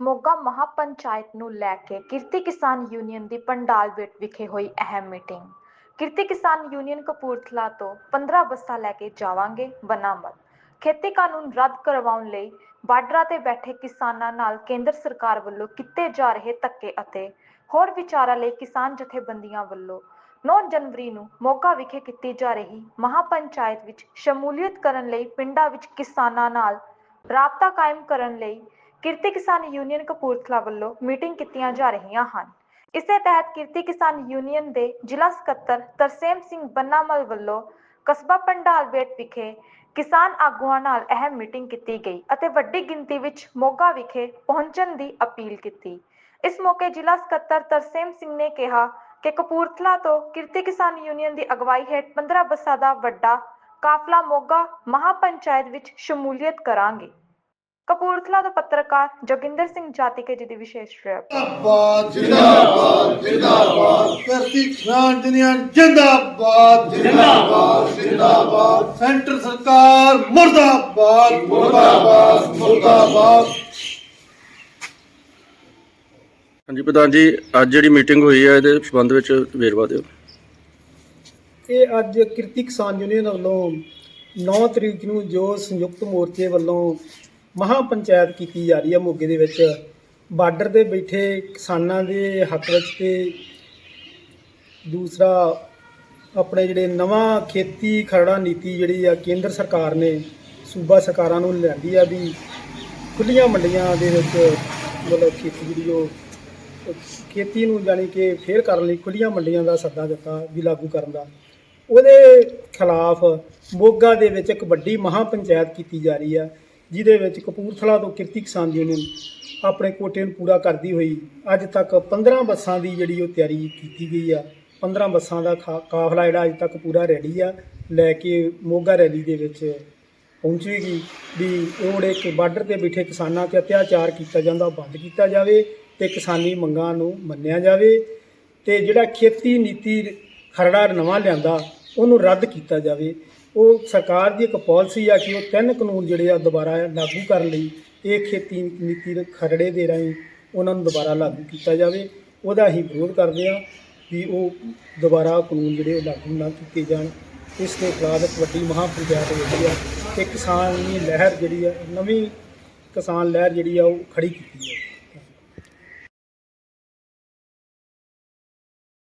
ਪੰਚਾਇਤ ਨੂੰ ਲੈ ਕੇ ਕਿਰਤੀ ਕਿਸਾਨ ਯੂਨੀਅਨ ਦੀ ਪੰਡਾਲਬੇਟ ਵਿਖੇ ਹੋਈ ਅਹਿਮ ਮੀਟਿੰਗ। ਕਿਰਤੀ ਕਿਸਾਨ ਯੂਨੀਅਨ ਕਪੂਰਥਲਾ ਤੋਂ 15 ਬੱਸਾਂ ਲੈ ਕੇ ਜਾਵਾਂਗੇ ਬਨਾਮਤ ਖੇਤੀ ਕਾਨੂੰਨ ਰੱਦ ਕਰਵਾਉਣ ਲਈ ਬਾਰਡਰਾਂ ਤੇ ਬੈਠੇ ਕਿਸਾਨਾਂ ਨਾਲ ਕੇਂਦਰ ਸਰਕਾਰ ਵੱਲੋਂ ਕੀਤੇ ਜਾ ਰਹੇ ਧੱਕੇ ਅਤੇ ਹੋਰ ਵਿਚਾਰਾਂ ਲਈ ਕਿਸਾਨ ਜਥੇਬੰਦੀਆਂ ਵੱਲੋਂ 9 ਜਨਵਰੀ ਨੂੰ ਮੋਗਾ ਵਿਖੇ ਕੀਤੀ ਜਾ ਰਹੀ ਮਹਾਪੰਚਾਇਤ ਵਿੱਚ ਸ਼ਮੂਲੀਅਤ ਕਰਨ ਲਈ ਪਿੰਡਾਂ ਵਿੱਚ ਕਿਸਾਨਾਂ ਨਾਲ ਰਾਬਤਾ ਕਾਇਮ ਕਰਨ ਲਈ ਕਿਰਤੀ ਕਿਸਾਨ ਯੂਨੀਅਨ ਕਪੂਰਥਲਾ ਵੱਲੋਂ ਮੀਟਿੰਗ ਕੀਤੀਆਂ ਜਾ ਰਹੀਆਂ ਹਨ। ਇਸੇ ਤਹਿਤ ਕਿਰਤੀ ਕਿਸਾਨ ਯੂਨੀਅਨ ਦੇ ਜ਼ਿਲ੍ਹਾ ਸਕੱਤਰ ਤਰਸੇਮ ਸਿੰਘ ਬੰਨਾਮਲ ਵੱਲੋਂ ਕਸਬਾ ਪੰਡਾਲਬੇਟ ਵਿਖੇ ਕਿਸਾਨ ਆਗੂਆਂ ਨਾਲ ਅਹਿਮ ਮੀਟਿੰਗ ਕੀਤੀ ਗਈ ਅਤੇ ਵੱਡੀ ਗਿਣਤੀ ਵਿੱਚ ਮੋਗਾ ਵਿਖੇ ਪਹੁੰਚਣ ਦੀ ਅਪੀਲ ਕੀਤੀ। ਇਸ ਮੌਕੇ ਜ਼ਿਲ੍ਹਾ ਸਕੱਤਰ ਤਰਸੇਮ ਸਿੰਘ ਨੇ ਕਿਹਾ ਕਿ ਕਪੂਰਥਲਾ ਤੋਂ ਕਿਰਤੀ ਕਿਸਾਨ ਯੂਨੀਅਨ ਦੀ ਅਗਵਾਈ ਹੇਠ 15 ਬੱਸਾਂ ਦਾ ਵੱਡਾ ਕਾਫਲਾ ਮੋਗਾ ਮਹਾਪੰਚਾਇਤ ਵਿੱਚ ਸ਼ਮੂਲੀਅਤ ਕਰਾਂਗੇ। ਕਪੂਰਥਲਾ ਤੋਂ ਪੱਤਰਕਾਰ ਜੋਗਿੰਦਰ ਸਿੰਘ ਜਾਤੀਕੇ ਜੀ ਦੀ ਵਿਸ਼ੇਸ਼ ਰਿਪੋਰਟ ਜਿੰਦਾਬਾਦ ਜਿੰਦਾਬਾਦ ਜਿੰਦਾਬਾਦ। ਕਰਤੀ ਕਿਸਾਨ ਦੁਨੀਆ ਜਿੰਦਾਬਾਦ ਜਿੰਦਾਬਾਦ ਜਿੰਦਾਬਾਦ। ਸੈਂਟਰ ਸਰਕਾਰ ਮੁਰਦਾਬਾਦ ਮੁਰਦਾਬਾਦ ਮੁਰਦਾਬਾਦ। ਹਾਂਜੀ ਪ੍ਰਧਾਨ ਜੀ ਅੱਜ ਜਿਹੜੀ ਮੀਟਿੰਗ ਹੋਈ ਹੈ ਇਹਦੇ ਸੰਬੰਧ ਵਿੱਚ ਵੇਰਵਾ ਦਿਓ। ਇਹ ਅੱਜ ਕਿਰਤੀ ਕਿਸਾਨ ਯੂਨੀਅਨ ਵੱਲੋਂ 9 ਤਰੀਕ ਨੂੰ ਜੋ ਸੰਯੁਕਤ ਮੋਰਚੇ ਵੱਲੋਂ ਮਹਾ ਪੰਚਾਇਤ ਕੀਤੀ ਜਾ ਰਹੀ ਹੈ ਮੋਗੇ ਦੇ ਵਿੱਚ। ਬਾਰਡਰ ਤੇ ਬੈਠੇ ਕਿਸਾਨਾਂ ਦੇ ਹੱਕ ਵਿੱਚ ਤੇ ਦੂਸਰਾ ਆਪਣੇ ਜਿਹੜੇ ਨਵਾਂ ਖੇਤੀ ਖਰੜਾ ਨੀਤੀ ਜਿਹੜੀ ਆ ਕੇਂਦਰ ਸਰਕਾਰ ਨੇ ਸੂਬਾ ਸਰਕਾਰਾਂ ਨੂੰ ਲਿਆਂਦੀ ਆ ਵੀ ਖੁੱਲੀਆਂ ਮੰਡੀਆਂ ਦੇ ਵਿੱਚ ਮਤਲਬ ਖੇਤੀ ਜਿਹੜੀ ਉਹ ਖੇਤੀ ਨੂੰ ਜਾਣੀ ਕਿ ਫੇਰ ਕਰਨ ਲਈ ਖੁੱਲੀਆਂ ਮੰਡੀਆਂ ਦਾ ਸੱਦਾ ਦਿੱਤਾ ਵੀ ਲਾਗੂ ਕਰਨ ਦਾ। ਉਹਦੇ ਖਿਲਾਫ ਮੋਗਾ ਦੇ ਵਿੱਚ ਇੱਕ ਵੱਡੀ ਮਹਾ ਪੰਚਾਇਤ ਕੀਤੀ ਜਾ ਰਹੀ ਆ। ਜਿਹਦੇ ਵਿੱਚ ਕਪੂਰਥਲਾ ਤੋਂ ਕਿਰਤੀ ਕਿਸਾਨ ਯੂਨੀਅਨ ਆਪਣੇ ਕੋਟੇ ਨੂੰ ਪੂਰਾ ਕਰਦੀ ਹੋਈ, ਅੱਜ ਤੱਕ 15 ਬੱਸਾਂ ਦੀ ਜਿਹੜੀ ਉਹ ਤਿਆਰੀ ਕੀਤੀ ਗਈ ਆ। 15 ਬੱਸਾਂ ਦਾ ਖਾ- ਕਾਫਲਾ ਜਿਹੜਾ ਅੱਜ ਤੱਕ ਪੂਰਾ ਰੈਡੀ ਆ। ਲੈ ਕੇ ਮੋਗਾ ਰੈਲੀ ਦੇ ਵਿੱਚ ਪਹੁੰਚੇਗੀ ਵੀ ਉਹ ਜਿਹੜੇ ਕਿ ਬਾਰਡਰ ਤੇ ਬੈਠੇ ਕਿਸਾਨਾਂ ਤੇ ਅਤਿਆਚਾਰ ਕੀਤਾ ਜਾਂਦਾ, ਉਹ ਬੰਦ ਕੀਤਾ ਜਾਵੇ ਤੇ ਕਿਸਾਨੀ ਮੰਗਾਂ ਨੂੰ ਮੰਨਿਆ ਜਾਵੇ ਤੇ ਜਿਹੜਾ ਖੇਤੀ ਨੀਤੀ ਖਰੜਾ ਨਵਾਂ ਲਿਆਂਦਾ, ਉਹਨੂੰ ਰੱਦ ਕੀਤਾ ਜਾਵੇ। ਉਹ ਸਰਕਾਰ ਦੀ ਇੱਕ ਪਾਲਿਸੀ ਆ ਕਿ ਉਹ ਤਿੰਨ ਕਾਨੂੰਨ ਜਿਹੜੇ ਆ ਦੁਬਾਰਾ ਲਾਗੂ ਕਰਨ ਲਈ ਇਹ ਖੇਤੀ ਨੀਤੀ ਦੇ ਖਰੜੇ ਦੇ ਰਾਹੀਂ ਉਹਨਾਂ ਨੂੰ ਦੁਬਾਰਾ ਲਾਗੂ ਕੀਤਾ ਜਾਵੇ, ਉਹਦਾ ਹੀ ਵਿਰੋਧ ਕਰਦੇ ਆ ਕਿ ਉਹ ਦੁਬਾਰਾ ਕਾਨੂੰਨ ਜਿਹੜੇ ਲਾਗੂ ਨਾ ਕੀਤੇ ਜਾਣ। ਇਸ ਦੇ ਖਿਲਾਫ ਇੱਕ ਵੱਡੀ ਮਹਾਂ ਪੰਚਾਇਤ ਹੋਈ ਆ, ਤੇ ਕਿਸਾਨੀ ਲਹਿਰ ਜਿਹੜੀ ਆ, ਨਵੀਂ ਕਿਸਾਨ ਲਹਿਰ ਜਿਹੜੀ ਆ, ਉਹ ਖੜੀ ਕੀਤੀ ਹੈ